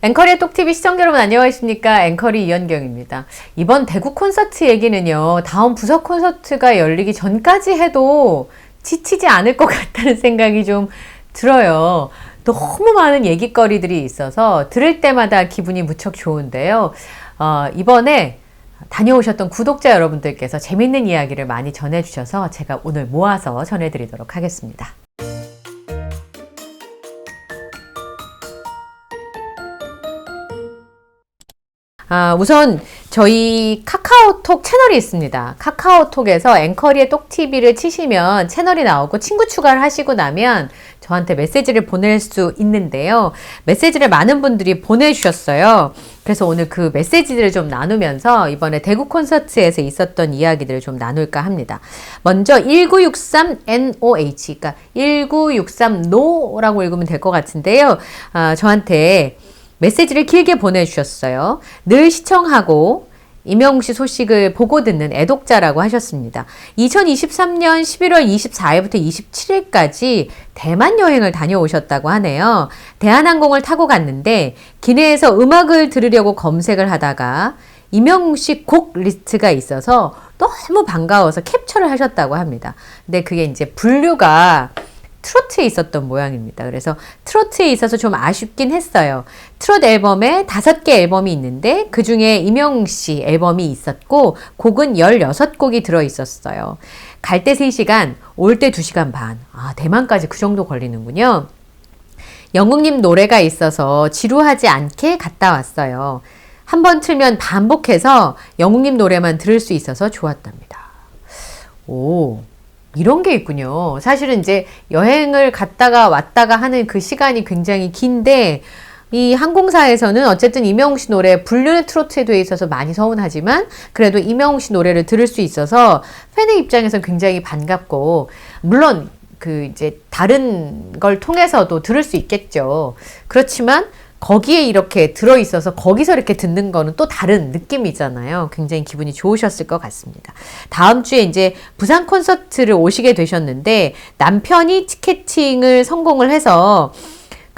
앵커리의 똑TV 시청자 여러분 안녕하십니까. 앵커리 이현경입니다. 이번 대구 콘서트 얘기는요, 다음 부서 콘서트가 열리기 전까지 해도 지치지 않을 것 같다는 생각이 좀 들어요. 너무 많은 얘기거리들이 있어서 들을 때마다 기분이 무척 좋은데요. 어, 이번에 다녀오셨던 구독자 여러분들께서 재밌는 이야기를 많이 전해주셔서 제가 오늘 모아서 전해드리도록 하겠습니다. 아, 우선 저희 카카오톡 채널이 있습니다. 카카오톡에서 앵커리의 똑TV를 치시면 채널이 나오고 친구 추가를 하시고 나면 저한테 메시지를 보낼 수 있는데요. 메시지를 많은 분들이 보내주셨어요. 그래서 오늘 그 메시지들을 좀 나누면서 이번에 대구 콘서트에서 있었던 이야기들을 좀 나눌까 합니다. 먼저 1963NOH, 그러니까 1963NO라고 읽으면 될 것 같은데요. 아, 저한테 메시지를 길게 보내주셨어요. 늘 시청하고 이명웅 씨 소식을 보고 듣는 애독자라고 하셨습니다. 2023년 11월 24일부터 27일까지 대만 여행을 다녀오셨다고 하네요. 대한항공을 타고 갔는데 기내에서 음악을 들으려고 검색을 하다가 이명웅 씨 곡 리스트가 있어서 너무 반가워서 캡처를 하셨다고 합니다. 근데 그게 이제 분류가 트로트에 있었던 모양입니다. 그래서 트로트에 있어서 좀 아쉽긴 했어요. 트로트 앨범에 다섯 개 앨범이 있는데 그 중에 이명웅 씨 앨범이 있었고 곡은 16곡이 들어 있었어요. 갈 때 3시간, 올 때 2시간 반. 아, 대만까지 그 정도 걸리는군요. 영웅님 노래가 있어서 지루하지 않게 갔다 왔어요. 한 번 틀면 반복해서 영웅님 노래만 들을 수 있어서 좋았답니다. 오, 이런 게 있군요. 사실은 이제 여행을 갔다가 왔다가 하는 그 시간이 굉장히 긴데, 이 항공사에서는 어쨌든 이명웅 씨 노래 불륜의 트로트에 돼 있어서 많이 서운하지만 그래도 이명웅 씨 노래를 들을 수 있어서 팬의 입장에서 굉장히 반갑고 물론 그 이제 다른 걸 통해서도 들을 수 있겠죠. 그렇지만 거기에 이렇게 들어있어서 거기서 이렇게 듣는 거는 또 다른 느낌이잖아요. 굉장히 기분이 좋으셨을 것 같습니다. 다음 주에 이제 부산 콘서트를 오시게 되셨는데 남편이 티켓팅을 성공을 해서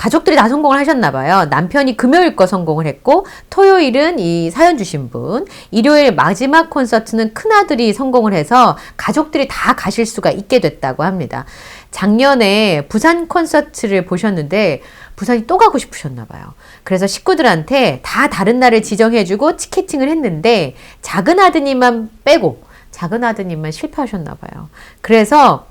가족들이 다 성공을 하셨나 봐요. 남편이 금요일 거 성공을 했고 토요일은 이 사연 주신 분, 일요일 마지막 콘서트는 큰아들이 성공을 해서 가족들이 다 가실 수가 있게 됐다고 합니다. 작년에 부산 콘서트를 보셨는데 부산이 또 가고 싶으셨나 봐요. 그래서 식구들한테 다 다른 날을 지정해주고 티켓팅을 했는데 작은 아드님만 빼고 작은 아드님만 실패하셨나 봐요. 그래서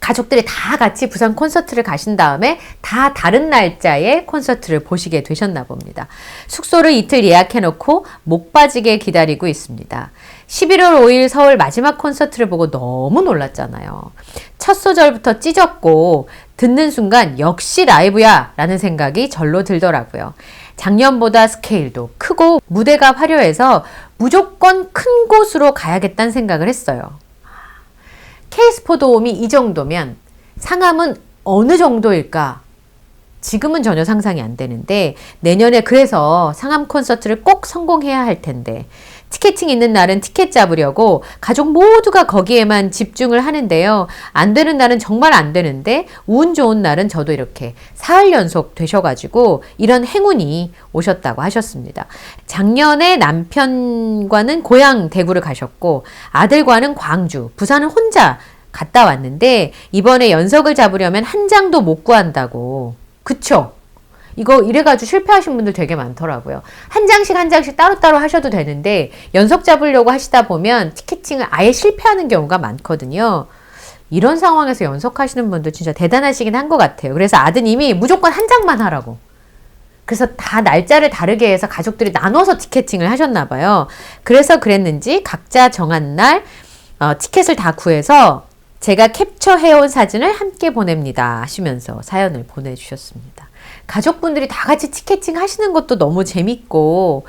가족들이 다 같이 부산 콘서트를 가신 다음에 다 다른 날짜에 콘서트를 보시게 되셨나 봅니다. 숙소를 이틀 예약해 놓고 목 빠지게 기다리고 있습니다. 11월 5일 서울 마지막 콘서트를 보고 너무 놀랐잖아요. 첫 소절부터 찢었고 듣는 순간 역시 라이브야 라는 생각이 절로 들더라고요. 작년보다 스케일도 크고 무대가 화려해서 무조건 큰 곳으로 가야겠다는 생각을 했어요. 케이스포도움이 이 정도면 상암은 어느 정도일까? 지금은 전혀 상상이 안 되는데 내년에 그래서 상암 콘서트를 꼭 성공해야 할 텐데 티켓팅 있는 날은 티켓 잡으려고 가족 모두가 거기에만 집중을 하는데요. 안 되는 날은 정말 안 되는데 운 좋은 날은 저도 이렇게 사흘 연속 되셔가지고 이런 행운이 오셨다고 하셨습니다. 작년에 남편과는 고향 대구를 가셨고 아들과는 광주, 부산은 혼자 갔다 왔는데 이번에 연석을 잡으려면 한 장도 못 구한다고. 그쵸? 이거 이래가지고 실패하신 분들 되게 많더라고요. 한 장씩 한 장씩 따로따로 하셔도 되는데 연속 잡으려고 하시다 보면 티켓팅을 아예 실패하는 경우가 많거든요. 이런 상황에서 연속하시는 분들 진짜 대단하시긴 한 것 같아요. 그래서 아드님이 무조건 한 장만 하라고. 그래서 다 날짜를 다르게 해서 가족들이 나눠서 티켓팅을 하셨나 봐요. 그래서 그랬는지 각자 정한 날 어, 티켓을 다 구해서 제가 캡처해온 사진을 함께 보냅니다 하시면서 사연을 보내주셨습니다. 가족분들이 다 같이 티켓팅 하시는 것도 너무 재밌고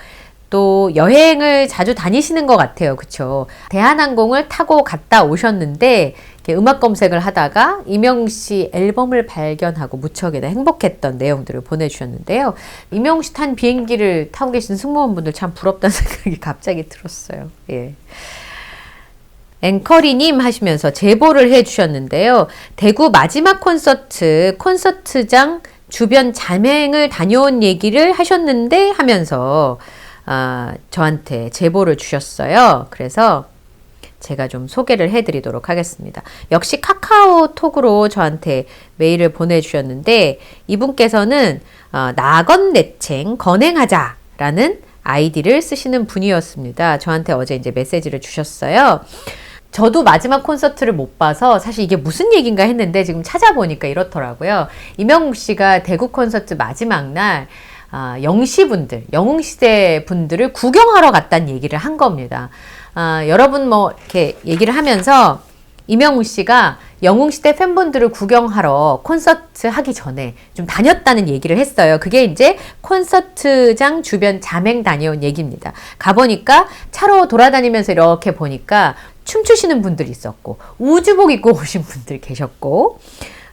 또 여행을 자주 다니시는 것 같아요. 그쵸? 대한항공을 타고 갔다 오셨는데 음악 검색을 하다가 이명웅 씨 앨범을 발견하고 무척이나 행복했던 내용들을 보내주셨는데요. 이명웅 씨 탄 비행기를 타고 계신 승무원분들 참 부럽다는 생각이 갑자기 들었어요. 예. 앵커리님 하시면서 제보를 해주셨는데요. 대구 마지막 콘서트 콘서트장 주변 자맹을 다녀온 얘기를 하셨는데 하면서 아, 저한테 제보를 주셨어요. 그래서 제가 좀 소개를 해드리도록 하겠습니다. 역시 카카오톡으로 저한테 메일을 보내주셨는데 이분께서는 어, 나건내챙 건행하자라는 아이디를 쓰시는 분이었습니다. 저한테 어제 이제 메시지를 주셨어요. 저도 마지막 콘서트를 못 봐서 사실 이게 무슨 얘기인가 했는데 지금 찾아보니까 이렇더라고요. 이명웅 씨가 대구 콘서트 마지막 날 아, 영시 분들, 영웅시대 분들을 구경하러 갔다는 얘기를 한 겁니다. 아, 여러분 뭐 이렇게 얘기를 하면서 이명웅 씨가 영웅시대 팬분들을 구경하러 콘서트 하기 전에 좀 다녔다는 얘기를 했어요. 그게 이제 콘서트장 주변 자맹 다녀온 얘기입니다. 가보니까 차로 돌아다니면서 이렇게 보니까 춤추시는 분들이 있었고, 우주복 입고 오신 분들 계셨고,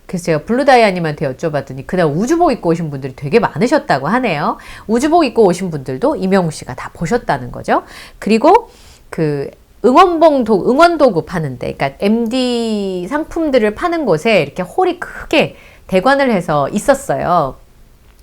제가 블루다이아님한테 여쭤봤더니 그날 우주복 입고 오신 분들이 되게 많으셨다고 하네요. 우주복 입고 오신 분들도 이명우 씨가 다 보셨다는 거죠. 그리고 그 응원봉 도, 응원 도구 파는데, 그러니까 MD 상품들을 파는 곳에 이렇게 홀이 크게 대관을 해서 있었어요.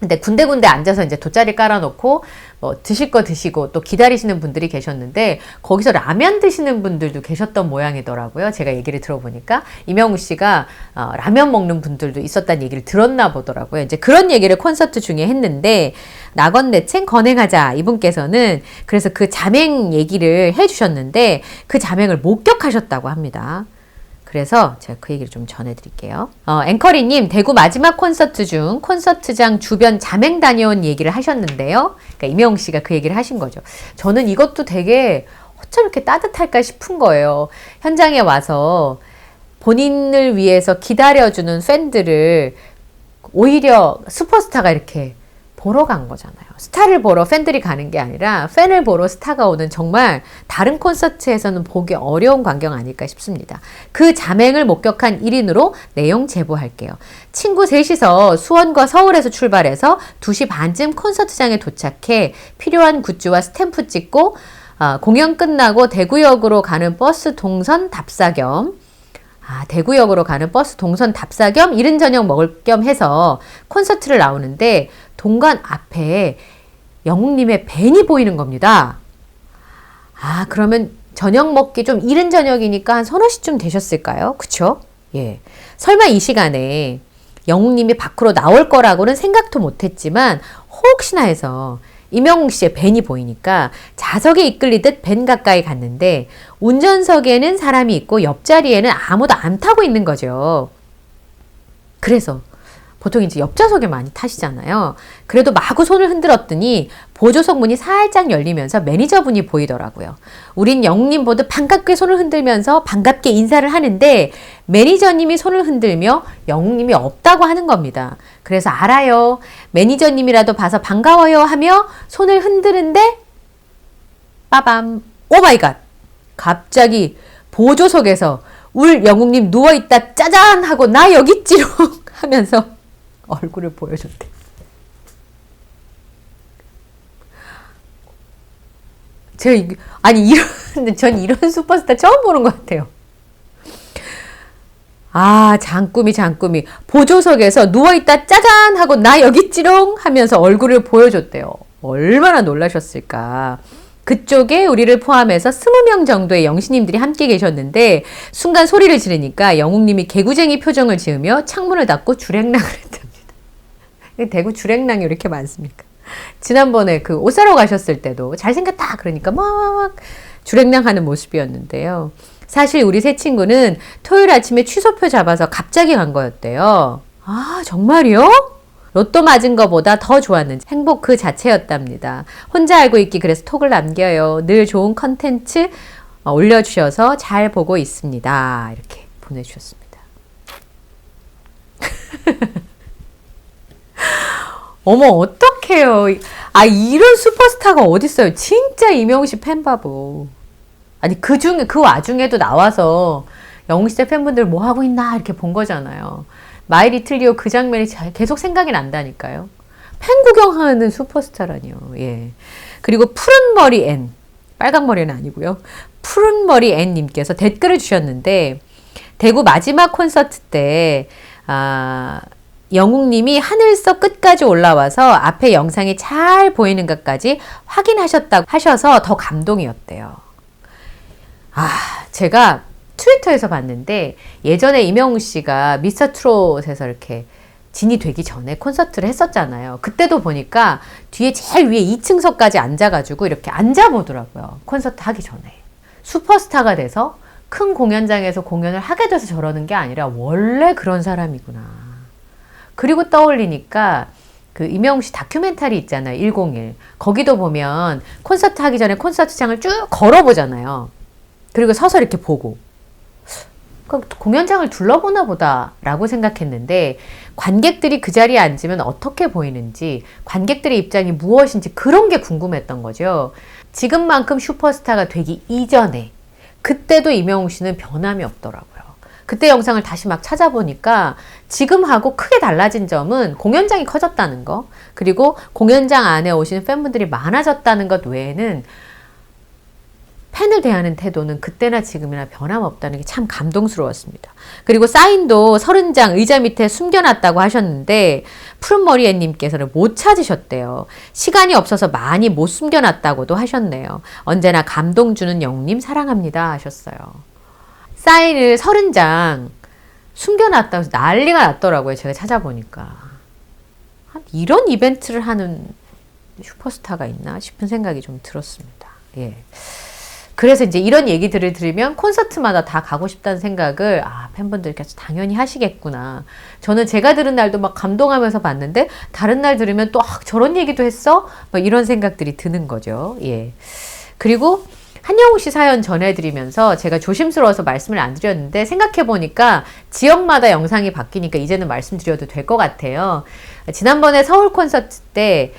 근데 군데군데 앉아서 이제 돗자리 깔아놓고 뭐 드실 거 드시고 또 기다리시는 분들이 계셨는데 거기서 라면 드시는 분들도 계셨던 모양이더라고요. 제가 얘기를 들어보니까 이명우 씨가 어, 라면 먹는 분들도 있었다는 얘기를 들었나 보더라고요. 이제 그런 얘기를 콘서트 중에 했는데 나건내챙 건행하자 이분께서는 그래서 그 자맹 얘기를 해주셨는데 그 자맹을 목격하셨다고 합니다. 그래서 제가 그 얘기를 좀 전해드릴게요. 어, 앵커리님, 대구 마지막 콘서트 중 콘서트장 주변 자맹 다녀온 얘기를 하셨는데요. 그러니까 이명웅 씨가 그 얘기를 하신 거죠. 저는 이것도 되게 어쩜 이렇게 따뜻할까 싶은 거예요. 현장에 와서 본인을 위해서 기다려주는 팬들을 오히려 슈퍼스타가 이렇게 보러 간 거잖아요. 스타를 보러 팬들이 가는 게 아니라 팬을 보러 스타가 오는 정말 다른 콘서트에서는 보기 어려운 광경 아닐까 싶습니다. 그 자맹을 목격한 1인으로 내용 제보할게요. 친구 셋이서 수원과 서울에서 출발해서 2시 반쯤 콘서트장에 도착해 필요한 굿즈와 스탬프 찍고 어, 공연 끝나고 대구역으로 가는 버스 동선 답사 겸 아, 대구역으로 가는 버스 동선 답사 겸 이른 저녁 먹을 겸 해서 콘서트를 나오는데 동간 앞에 영웅님의 밴이 보이는 겁니다. 아, 그러면 저녁 먹기 좀 이른 저녁이니까 한 서너 시쯤 되셨을까요? 그쵸? 예. 설마 이 시간에 영웅님이 밖으로 나올 거라고는 생각도 못 했지만 혹시나 해서 이명웅 씨의 밴이 보이니까 자석에 이끌리듯 밴 가까이 갔는데 운전석에는 사람이 있고 옆자리에는 아무도 안 타고 있는 거죠. 그래서 보통 이제 옆좌석에 많이 타시잖아요. 그래도 마구 손을 흔들었더니 보조석 문이 살짝 열리면서 매니저분이 보이더라고요. 우린 영님 보듯 반갑게 손을 흔들면서 반갑게 인사를 하는데 매니저님이 손을 흔들며 영님이 없다고 하는 겁니다. 그래서 알아요. 매니저님이라도 봐서 반가워요 하며 손을 흔드는데 빠밤 오마이갓 갑자기 보조석에서 울 영웅님 누워있다 짜잔 하고 나 여기 있지롱 하면서 얼굴을 보여줬대. 제가 아니 이런 전 이런 슈퍼스타 처음 보는 것 같아요. 아 장꾸미 장꾸미 보조석에서 누워있다 짜잔 하고 나 여기 있지롱 하면서 얼굴을 보여줬대요. 얼마나 놀라셨을까. 그쪽에 우리를 포함해서 스무 명 정도의 영신님들이 함께 계셨는데 순간 소리를 지르니까 영웅님이 개구쟁이 표정을 지으며 창문을 닫고 주랭랑을 했답니다. 대구 주랭랑이 이렇게 많습니까? 지난번에 그 옷 사러 가셨을 때도 잘생겼다 그러니까 막 주랭랑 하는 모습이었는데요. 사실 우리 세 친구는 토요일 아침에 취소표 잡아서 갑자기 간 거였대요. 아, 정말이요? 로또 맞은 것보다 더 좋았는지 행복 그 자체였답니다. 혼자 알고 있기 그래서 톡을 남겨요. 늘 좋은 컨텐츠 어, 올려주셔서 잘 보고 있습니다. 이렇게 보내주셨습니다. 어머 어떡해요. 아 이런 슈퍼스타가 어딨어요. 진짜 이명씨 팬바보. 아니 그 중에 그 와중에도 나와서 영웅시대 팬분들 뭐 하고 있나 이렇게 본 거잖아요. 마이 리틀리오 그 장면이 계속 생각이 난다니까요. 팬 구경하는 슈퍼스타라니요. 예. 그리고 푸른 머리 앤 빨간 머리는 아니고요. 푸른 머리 앤 님께서 댓글을 주셨는데 대구 마지막 콘서트 때 아. 영웅님이 하늘서 끝까지 올라와서 앞에 영상이 잘 보이는 것까지 확인하셨다고 하셔서 더 감동이었대요. 아, 제가 트위터에서 봤는데 예전에 이명웅 씨가 미스터 트롯에서 이렇게 진이 되기 전에 콘서트를 했었잖아요. 그때도 보니까 뒤에 제일 위에 2층석까지 앉아가지고 이렇게 앉아보더라고요. 콘서트 하기 전에. 슈퍼스타가 돼서 큰 공연장에서 공연을 하게 돼서 저러는 게 아니라 원래 그런 사람이구나. 그리고 떠올리니까 그 이명웅 씨 다큐멘터리 있잖아요. 101. 거기도 보면 콘서트 하기 전에 콘서트장을 쭉 걸어보잖아요. 그리고 서서 이렇게 보고. 공연장을 둘러보나 보다라고 생각했는데 관객들이 그 자리에 앉으면 어떻게 보이는지 관객들의 입장이 무엇인지 그런 게 궁금했던 거죠. 지금만큼 슈퍼스타가 되기 이전에 그때도 이명웅 씨는 변함이 없더라고요. 그때 영상을 다시 막 찾아보니까 지금하고 크게 달라진 점은 공연장이 커졌다는 거, 그리고 공연장 안에 오시는 팬분들이 많아졌다는 것 외에는 팬을 대하는 태도는 그때나 지금이나 변함없다는 게 참 감동스러웠습니다. 그리고 사인도 서른 장 의자 밑에 숨겨놨다고 하셨는데 푸른머리 애님께서는 못 찾으셨대요. 시간이 없어서 많이 못 숨겨놨다고도 하셨네요. 언제나 감동 주는 영님 사랑합니다 하셨어요. 사인을 서른 장 숨겨놨다고 해서 난리가 났더라고요. 제가 찾아보니까. 이런 이벤트를 하는 슈퍼스타가 있나 싶은 생각이 좀 들었습니다. 예. 그래서 이제 이런 얘기들을 들으면 콘서트마다 다 가고 싶다는 생각을 아 팬분들께서 당연히 하시겠구나. 저는 제가 들은 날도 막 감동하면서 봤는데 다른 날 들으면 또 아, 저런 얘기도 했어? 뭐 이런 생각들이 드는 거죠. 예. 그리고 한영우 씨 사연 전해드리면서 제가 조심스러워서 말씀을 안 드렸는데 생각해보니까 지역마다 영상이 바뀌니까 이제는 말씀드려도 될 것 같아요. 지난번에 서울 콘서트 때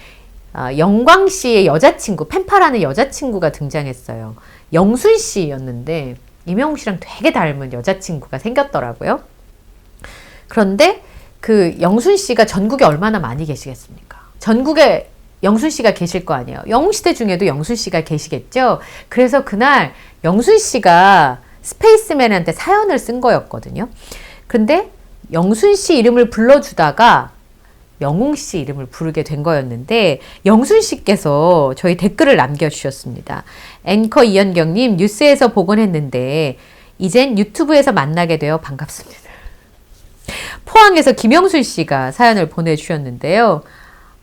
어, 영광 씨의 여자친구, 펜파라는 여자친구가 등장했어요. 영순 씨였는데 이명웅 씨랑 되게 닮은 여자친구가 생겼더라고요. 그런데 그 영순 씨가 전국에 얼마나 많이 계시겠습니까? 전국에 영순 씨가 계실 거 아니에요. 영웅 시대 중에도 영순 씨가 계시겠죠. 그래서 그날 영순 씨가 스페이스맨한테 사연을 쓴 거였거든요. 근데 영순 씨 이름을 불러주다가 영웅 씨 이름을 부르게 된 거였는데 영순 씨께서 저희 댓글을 남겨주셨습니다. 앵커 이현경님 뉴스에서 보곤 했는데 이젠 유튜브에서 만나게 되어 반갑습니다. 포항에서 김영순 씨가 사연을 보내주셨는데요.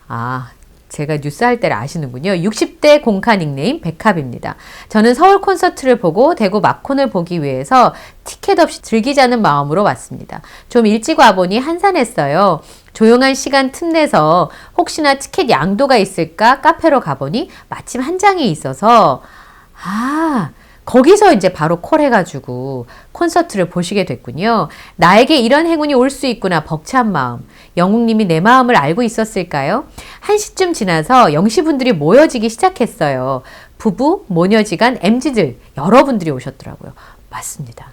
아, 제가 뉴스 할 때를 아시는군요. 60대 공카 닉네임 백합입니다. 저는 서울 콘서트를 보고 대구 마콘을 보기 위해서 티켓 없이 즐기자는 마음으로 왔습니다. 좀 일찍 와보니 한산했어요. 조용한 시간 틈내서 혹시나 티켓 양도가 있을까 카페로 가보니 마침 한 장이 있어서 아 거기서 이제 바로 콜해가지고 콘서트를 보시게 됐군요. 나에게 이런 행운이 올 수 있구나 벅찬 마음. 영웅님이 내 마음을 알고 있었을까요? 한 시쯤 지나서 영시분들이 모여지기 시작했어요. 부부, 모녀지간, MZ들 여러분들이 오셨더라고요. 맞습니다.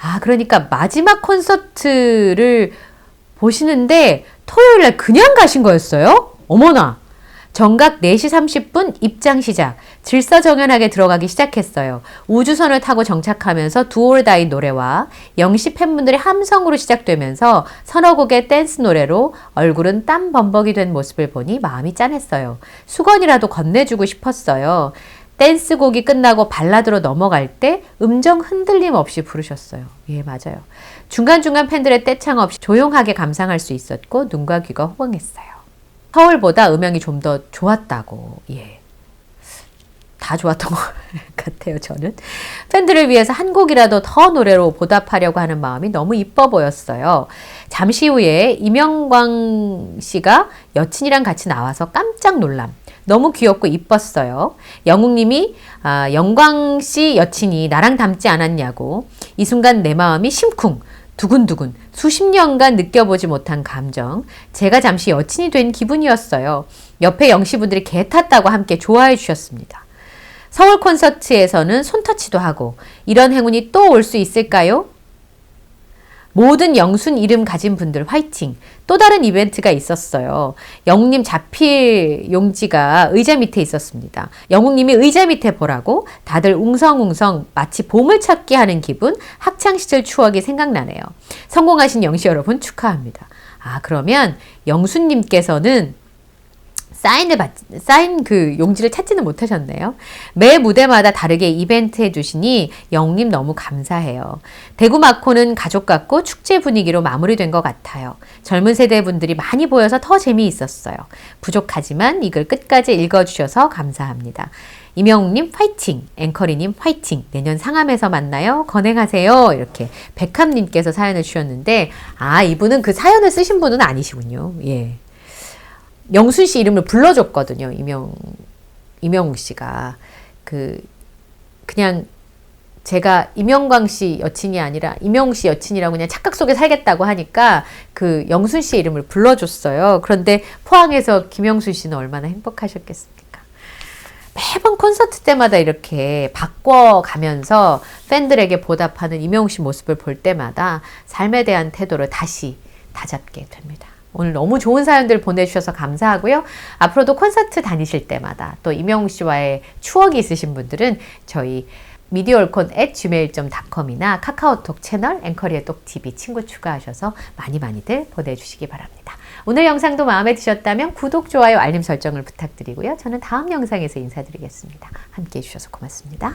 아 그러니까 마지막 콘서트를 보시는데 토요일 날 그냥 가신 거였어요? 어머나! 정각 4시 30분 입장 시작. 질서정연하게 들어가기 시작했어요. 우주선을 타고 정착하면서 두올다이 노래와 영시 팬분들의 함성으로 시작되면서 서너 곡의 댄스 노래로 얼굴은 땀 범벅이 된 모습을 보니 마음이 짠했어요. 수건이라도 건네주고 싶었어요. 댄스곡이 끝나고 발라드로 넘어갈 때 음정 흔들림 없이 부르셨어요. 예, 맞아요. 중간중간 팬들의 떼창 없이 조용하게 감상할 수 있었고 눈과 귀가 호응했어요. 서울보다 음향이 좀 더 좋았다고. 예. 다 좋았던 것 같아요, 저는. 팬들을 위해서 한 곡이라도 더 노래로 보답하려고 하는 마음이 너무 이뻐 보였어요. 잠시 후에 이명광 씨가 여친이랑 같이 나와서 깜짝 놀람. 너무 귀엽고 이뻤어요. 영웅님이 아, 영광 씨 여친이 나랑 닮지 않았냐고. 이 순간 내 마음이 심쿵. 두근두근 수십 년간 느껴보지 못한 감정. 제가 잠시 여친이 된 기분이었어요. 옆에 영시분들이 개 탔다고 함께 좋아해 주셨습니다. 서울 콘서트에서는 손터치도 하고 이런 행운이 또 올 수 있을까요? 모든 영순 이름 가진 분들 화이팅! 또 다른 이벤트가 있었어요. 영웅님 자필 용지가 의자 밑에 있었습니다. 영웅님이 의자 밑에 보라고 다들 웅성웅성 마치 보물 찾기 하는 기분, 학창시절 추억이 생각나네요. 성공하신 영시 여러분 축하합니다. 아, 그러면 영수님께서는 사인을 받, 사인 그 용지를 찾지는 못하셨네요. 매 무대마다 다르게 이벤트 해주시니 영님 너무 감사해요. 대구 마코는 가족 같고 축제 분위기로 마무리된 것 같아요. 젊은 세대 분들이 많이 보여서 더 재미있었어요. 부족하지만 이걸 끝까지 읽어주셔서 감사합니다. 이명웅님 화이팅! 앵커리님 화이팅! 내년 상암에서 만나요. 건행하세요. 이렇게 백함님께서 사연을 주셨는데, 아, 이분은 그 사연을 쓰신 분은 아니시군요. 예. 영순 씨 이름을 불러줬거든요. 이명 이명웅 씨가 그 그냥 제가 이명광 씨 여친이 아니라 이명웅 씨 여친이라고 그냥 착각 속에 살겠다고 하니까 그 영순 씨 이름을 불러줬어요. 그런데 포항에서 김영순 씨는 얼마나 행복하셨겠습니까? 매번 콘서트 때마다 이렇게 바꿔가면서 팬들에게 보답하는 이명웅 씨 모습을 볼 때마다 삶에 대한 태도를 다시 다잡게 됩니다. 오늘 너무 좋은 사연들 보내주셔서 감사하고요. 앞으로도 콘서트 다니실 때마다 또 이명웅 씨와의 추억이 있으신 분들은 저희 미디어올콘 at gmail.com이나 카카오톡 채널 앵커리의 똑TV 친구 추가하셔서 많이 많이들 보내주시기 바랍니다. 오늘 영상도 마음에 드셨다면 구독, 좋아요, 알림 설정을 부탁드리고요. 저는 다음 영상에서 인사드리겠습니다. 함께 해 주셔서 고맙습니다.